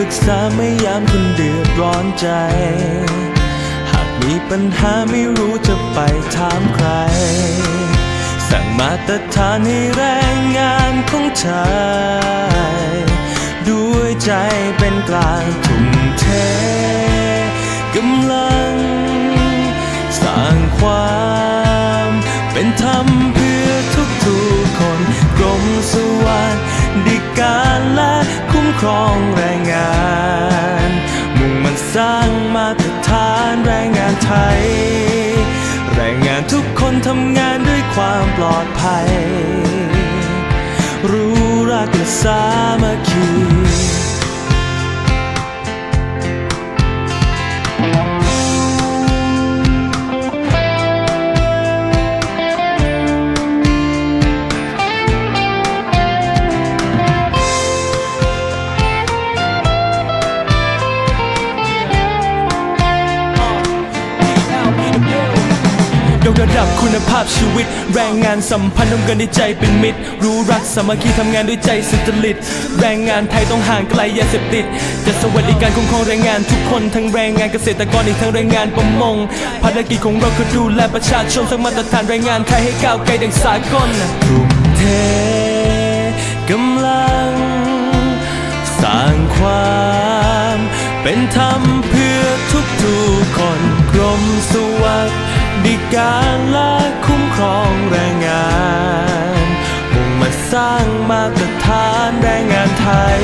รึกษาไม่ยามคุณเดือดร้อนใจ หากมีปัญหาไม่รู้จะไปถามใคร สั่งมาตรฐานให้แรงงานของชายด้วยใจเป็นกลางทุ่มเทกำลัง สร้างความเป็นธรรมเพื่อทุกทุกคน กรมสวัสดิการและคุ้มครอง ไทย แรงงานทุกคนทำงานด้วยความปลอดภัย รู้รักและสามัคคี กระดับคุณภาพชีวิต แรงงานสัมพันธ์ร่วมกันด้วยใจเป็นมิตร รู้รักสามัคคีทำงานด้วยใจสุจริต แรงงานไทยต้องห่างไกลยาเสพติดจะสวัสดิการคุ้มครองแรงงานทุกคนทั้งแรงงานเกษตรกรอีกทั้งแรงงานประมงภารกิจของเราคือดูแลประชาชนสร้างมาตรฐานแรงงานไทยให้ก้าวไกลดังสากลทุ่มเทกำลัง สร้างความเป็นธรรม มาตรฐานแรงงานไทย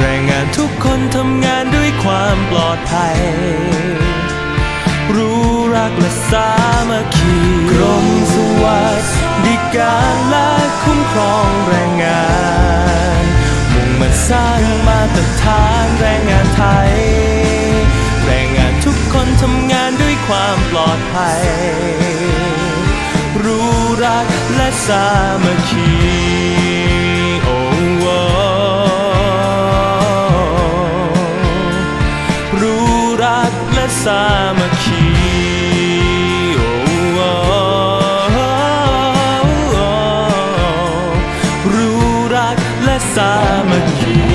แรงงานทุกคนทำงานด้วยความปลอดภัย รู้รักและสามัคคีกรมสวัสดิการและคุ้มครองแรงงาน มุ่งมาสร้างมาตรฐานแรงงานไทย แรงงานทุกคนทำงานด้วยความปลอดภัย รู้รักและสามัคคี สามัคคีรู้รักและสามัคคี